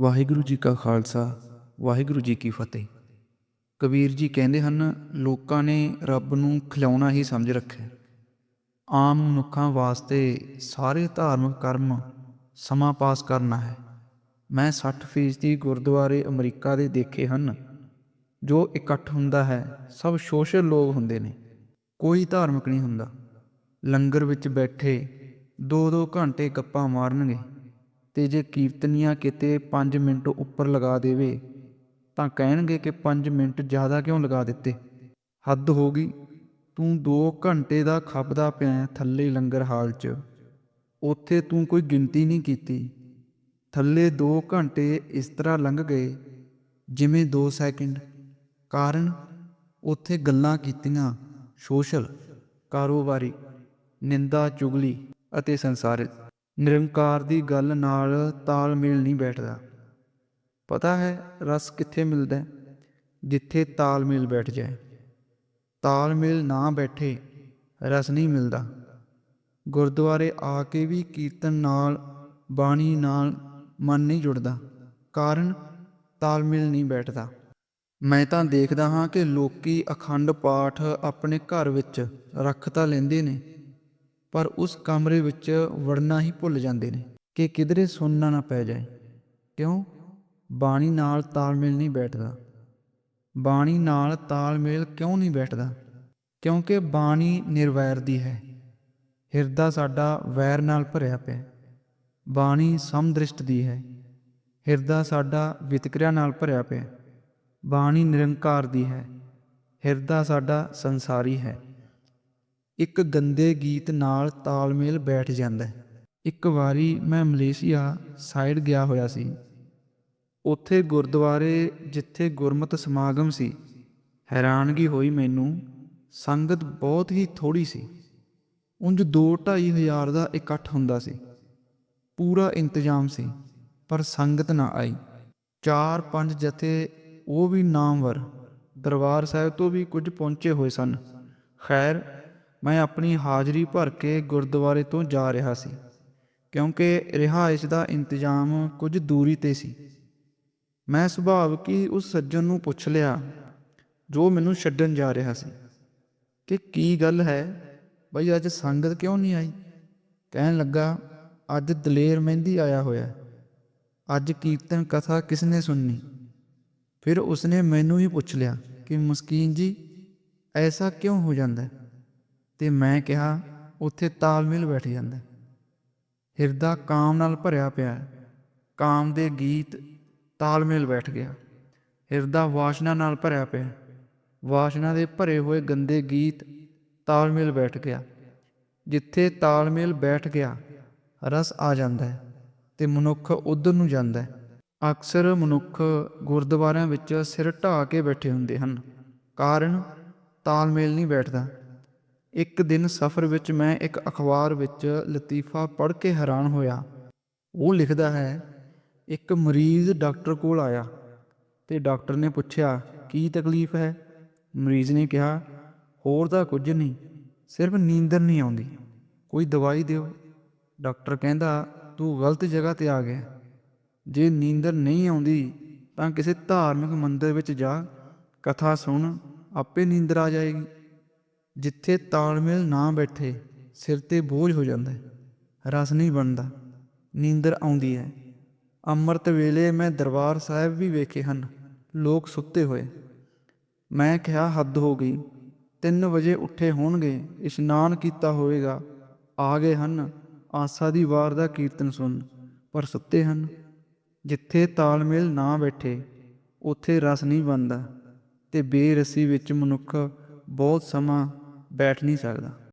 ਵਾਹਿਗੁਰੂ ਜੀ ਕਾ ਖਾਲਸਾ, ਵਾਹਿਗੁਰੂ ਜੀ ਕੀ ਫਤਿਹ। ਕਬੀਰ ਜੀ ਕਹਿੰਦੇ ਹਨ, ਲੋਕਾਂ ਨੇ ਰੱਬ ਨੂੰ ਖਿਲਾਉਣਾ ਹੀ ਸਮਝ ਰੱਖਿਆ। ਆਮ ਮਨੁੱਖਾਂ ਵਾਸਤੇ ਸਾਰੇ ਧਾਰਮਿਕ ਕਰਮ ਸਮਾਂ ਪਾਸ ਕਰਨਾ ਹੈ। ਮੈਂ 60% ਗੁਰਦੁਆਰੇ ਅਮਰੀਕਾ ਦੇ ਦੇਖੇ ਹਨ, ਜੋ ਇਕੱਠ ਹੁੰਦਾ ਹੈ, ਸਭ ਸੋਸ਼ਲ ਲੋਕ ਹੁੰਦੇ ਨੇ, ਕੋਈ ਧਾਰਮਿਕ ਨਹੀਂ ਹੁੰਦਾ। ਲੰਗਰ ਵਿੱਚ ਬੈਠੇ 2-2 ਘੰਟੇ ਗੱਪਾਂ ਮਾਰਨਗੇ ਤੇ ਜੇ ਕੀਰਤਨੀਆਂ ਕਿਤੇ 5 ਮਿੰਟ ਉੱਪਰ ਲਗਾ ਦੇਵੇ, ਤਾਂ ਕਹਿਣਗੇ ਕਿ 5 ਮਿੰਟ ਜ਼ਿਆਦਾ ਕਿਉਂ ਲਗਾ ਦਿੱਤੇ? ਹੱਦ ਹੋ ਗਈ। ਤੂੰ 2 ਘੰਟੇ ਦਾ ਖੱਪਦਾ ਪਿਆ ਥੱਲੇ ਲੰਗਰ ਹਾਲ 'ਚ। ਉੱਥੇ ਤੂੰ ਕੋਈ ਗਿਣਤੀ ਨਹੀਂ ਕੀਤੀ। ਥੱਲੇ 2 ਘੰਟੇ ਇਸ ਤਰ੍ਹਾਂ ਲੰਘ ਗਏ, ਜਿਵੇਂ 2 ਸੈਕਿੰਡ। ਕਾਰਨ? ਉੱਥੇ ਗੱਲਾਂ ਕੀਤੀਆਂ, ਸੋਸ਼ਲ, ਕਾਰੋਬਾਰੀ, ਨਿੰਦਾ, ਚੁਗਲੀ ਅਤੇ ਸੰਸਾਰਿਕ ਨਿਰੰਕਾਰ ਦੀ ਗੱਲ ਨਾਲ ਤਾਲਮੇਲ ਨਹੀਂ ਬੈਠਦਾ। ਪਤਾ ਹੈ ਰਸ ਕਿੱਥੇ ਮਿਲਦਾ ਜਿੱਥੇ ਤਾਲਮੇਲ ਬੈਠ ਜਾਏ। ਤਾਲਮੇਲ ਨਾ ਬੈਠੇ, ਰਸ ਨਹੀਂ ਮਿਲਦਾ। ਗੁਰਦੁਆਰੇ ਆ ਕੇ ਵੀ ਕੀਰਤਨ ਨਾਲ, ਬਾਣੀ ਨਾਲ ਮਨ ਨਹੀਂ ਜੁੜਦਾ। ਕਾਰਨ ਤਾਲਮੇਲ ਨਹੀਂ ਬੈਠਦਾ। ਮੈਂ ਤਾਂ ਦੇਖਦਾ ਹਾਂ ਕਿ ਲੋਕੀ ਅਖੰਡ ਪਾਠ ਆਪਣੇ ਘਰ ਵਿੱਚ ਰੱਖ ਤਾਂ ਲੈਂਦੇ ਨੇ। ਪਰ ਉਸ ਕਮਰੇ ਵਿੱਚ ਵੜਨਾ ਹੀ ਭੁੱਲ ਜਾਂਦੇ ਨੇ ਕਿ ਕਿਧਰੇ ਸੁਣਨਾ ਨਾ ਪੈ ਜਾਏ। ਕਿਉਂ? ਬਾਣੀ ਨਾਲ ਤਾਲਮੇਲ ਨਹੀਂ ਬੈਠਦਾ। ਬਾਣੀ ਨਾਲ ਤਾਲਮੇਲ ਕਿਉਂ ਨਹੀਂ ਬੈਠਦਾ? ਕਿਉਂਕਿ ਬਾਣੀ ਨਿਰਵੈਰ ਦੀ ਹੈ। ਹਿਰਦਾ ਸਾਡਾ ਵੈਰ ਨਾਲ ਭਰਿਆ ਪਿਆ ਬਾਣੀ ਸਮਦ੍ਰਿਸ਼ਟ ਦੀ ਹੈ। ਹਿਰਦਾ ਸਾਡਾ ਵਿਤਕਰਿਆ ਨਾਲ ਭਰਿਆ ਪਿਆ ਬਾਣੀ ਨਿਰੰਕਾਰ ਦੀ ਹੈ। ਹਿਰਦਾ ਸਾਡਾ ਸੰਸਾਰੀ ਹੈ। ਇੱਕ ਗੰਦੇ ਗੀਤ ਨਾਲ ਤਾਲਮੇਲ ਬੈਠ ਜਾਂਦਾ ਹੈ। ਇੱਕ ਵਾਰੀ ਮੈਂ ਮਲੇਸ਼ੀਆ ਸਾਈਡ ਗਿਆ ਹੋਇਆ ਸੀ। ਉੱਥੇ ਗੁਰਦੁਆਰੇ ਜਿੱਥੇ ਗੁਰਮਤ ਸਮਾਗਮ ਸੀ, ਹੈਰਾਨਗੀ ਹੋਈ ਮੈਨੂੰ, ਸੰਗਤ ਬਹੁਤ ਹੀ ਥੋੜੀ ਸੀ। ਉਂਝ 2-2.5 ਹਜ਼ਾਰ ਦਾ ਇਕੱਠ ਹੁੰਦਾ ਸੀ। ਪੂਰਾ ਇੰਤਜ਼ਾਮ ਸੀ, ਪਰ ਸੰਗਤ ਨਾ ਆਈ। 4-5 ਜਥੇ ਉਹ ਵੀ ਨਾਮਵਰ, ਦਰਬਾਰ ਸਾਹਿਬ ਤੋਂ ਵੀ ਕੁਝ ਪਹੁੰਚੇ ਹੋਏ ਸਨ। ਖੈਰ ਮੈਂ ਆਪਣੀ ਹਾਜ਼ਰੀ ਭਰ ਕੇ ਗੁਰਦੁਆਰੇ ਤੋਂ ਜਾ ਰਿਹਾ ਸੀ, ਕਿਉਂਕਿ ਰਿਹਾਇਸ਼ ਦਾ ਇੰਤਜ਼ਾਮ ਕੁਝ ਦੂਰੀ ਤੇ ਸੀ। ਮੈਂ ਸੁਭਾਵਕ ਹੀ ਉਸ ਸੱਜਣ ਨੂੰ ਪੁੱਛ ਲਿਆ, ਜੋ ਮੈਨੂੰ ਛੱਡਣ ਜਾ ਰਿਹਾ ਸੀ, ਕਿ ਕੀ ਗੱਲ ਹੈ? ਬਈ ਅੱਜ ਸੰਗਤ ਕਿਉਂ ਨਹੀਂ ਆਈ? ਕਹਿਣ ਲੱਗਾ, ਅੱਜ ਦਲੇਰ ਮਹਿੰਦੀ ਆਇਆ ਹੋਇਆ ਅੱਜ ਕੀਰਤਨ ਕਥਾ ਕਿਸਨੇ ਸੁਣਨੀ? ਫਿਰ ਉਸਨੇ ਮੈਨੂੰ ਹੀ ਪੁੱਛ ਲਿਆ ਕਿ ਮਸਕੀਨ ਜੀ, ਐਸਾ ਕਿਉਂ ਹੋ ਜਾਂਦਾ ਹੈ? ਤੇ ਮੈਂ ਕਿਹਾ, ਉੱਥੇ ਤਾਲਮੇਲ ਬੈਠ ਜਾਂਦਾ ਹਿਰਦਾ ਕਾਮ ਨਾਲ ਭਰਿਆ ਪਿਆ ਹੈ। ਕਾਮ ਦੇ ਗੀਤ ਤਾਲਮੇਲ ਬੈਠ ਗਿਆ। ਹਿਰਦਾ ਵਾਸ਼ਨਾ ਨਾਲ ਭਰਿਆ ਪਿਆ ਹੈ। ਵਾਸ਼ਨਾ ਦੇ ਭਰੇ ਹੋਏ ਗੰਦੇ ਗੀਤ ਤਾਲਮੇਲ ਬੈਠ ਗਿਆ। ਜਿੱਥੇ ਤਾਲਮੇਲ ਬੈਠ ਗਿਆ, ਰਸ ਆ ਜਾਂਦਾ ਹੈ ਤੇ ਮਨੁੱਖ ਉਧਰ ਨੂੰ ਜਾਂਦਾ ਹੈ। ਅਕਸਰ ਮਨੁੱਖ ਗੁਰਦੁਆਰਿਆਂ ਵਿੱਚ ਸਿਰ ਢਾ ਕੇ ਬੈਠੇ ਹੁੰਦੇ ਹਨ। ਕਾਰਨ, ਤਾਲਮੇਲ ਨਹੀਂ ਬੈਠਦਾ। ਇੱਕ ਦਿਨ ਸਫ਼ਰ ਵਿੱਚ ਮੈਂ ਇੱਕ ਅਖਬਾਰ ਵਿੱਚ ਲਤੀਫਾ ਪੜ੍ਹ ਕੇ ਹੈਰਾਨ ਹੋਇਆ। ਉਹ ਲਿਖਦਾ ਹੈ, ਇੱਕ ਮਰੀਜ਼ ਡਾਕਟਰ ਕੋਲ ਆਇਆ ਤੇ ਡਾਕਟਰ ਨੇ ਪੁੱਛਿਆ, ਕੀ ਤਕਲੀਫ ਹੈ? ਮਰੀਜ਼ ਨੇ ਕਿਹਾ, ਹੋਰ ਤਾਂ ਕੁਝ ਨਹੀਂ, ਸਿਰਫ ਨੀਂਦਰ ਨਹੀਂ ਆਉਂਦੀ, ਕੋਈ ਦਵਾਈ ਦਿਓ। ਡਾਕਟਰ ਕਹਿੰਦਾ, ਤੂੰ ਗਲਤ ਜਗ੍ਹਾ ਤੇ ਆ ਗਿਆ। ਜੇ ਨੀਂਦਰ ਨਹੀਂ ਆਉਂਦੀ, ਤਾਂ ਕਿਸੇ ਧਾਰਮਿਕ ਮੰਦਰ ਵਿੱਚ ਜਾ, ਕਥਾ ਸੁਣ, ਆਪੇ ਨੀਂਦਰ ਆ ਜਾਏਗੀ। ਜਿੱਥੇ ਤਾਲਮੇਲ ਨਾ ਬੈਠੇ, ਸਿਰ ਤੇ ਬੋਝ ਹੋ ਜਾਂਦਾ ਹੈ। ਰਸ ਨਹੀਂ ਬਣਦਾ, ਨੀਂਦਰ ਆਉਂਦੀ ਹੈ। ਅੰਮ੍ਰਿਤ ਵੇਲੇ ਮੈਂ ਦਰਬਾਰ ਸਾਹਿਬ ਵੀ ਵੇਖੇ ਹਨ, ਲੋਕ ਸੁੱਤੇ ਹੋਏ। ਮੈਂ ਕਿਹਾ, ਹੱਦ ਹੋ ਗਈ। 3 ਵਜੇ ਉੱਠੇ ਹੋਣਗੇ, ਇਸ਼ਨਾਨ ਕੀਤਾ ਹੋਵੇਗਾ। ਆ ਗਏ ਹਨ, ਆਸਾ ਦੀ ਵਾਰ ਦਾ ਕੀਰਤਨ ਸੁਣ ਪਰ ਸੁੱਤੇ ਹਨ। ਜਿੱਥੇ ਤਾਲਮੇਲ ਨਾ ਬੈਠੇ, ਉੱਥੇ ਰਸ ਨਹੀਂ ਬਣਦਾ। ਤੇ ਬੇਰਸੀ ਵਿੱਚ ਮਨੁੱਖ ਬਹੁਤ ਸਮਾਂ ਬੈਠ ਨਹੀਂ ਸਕਦਾ।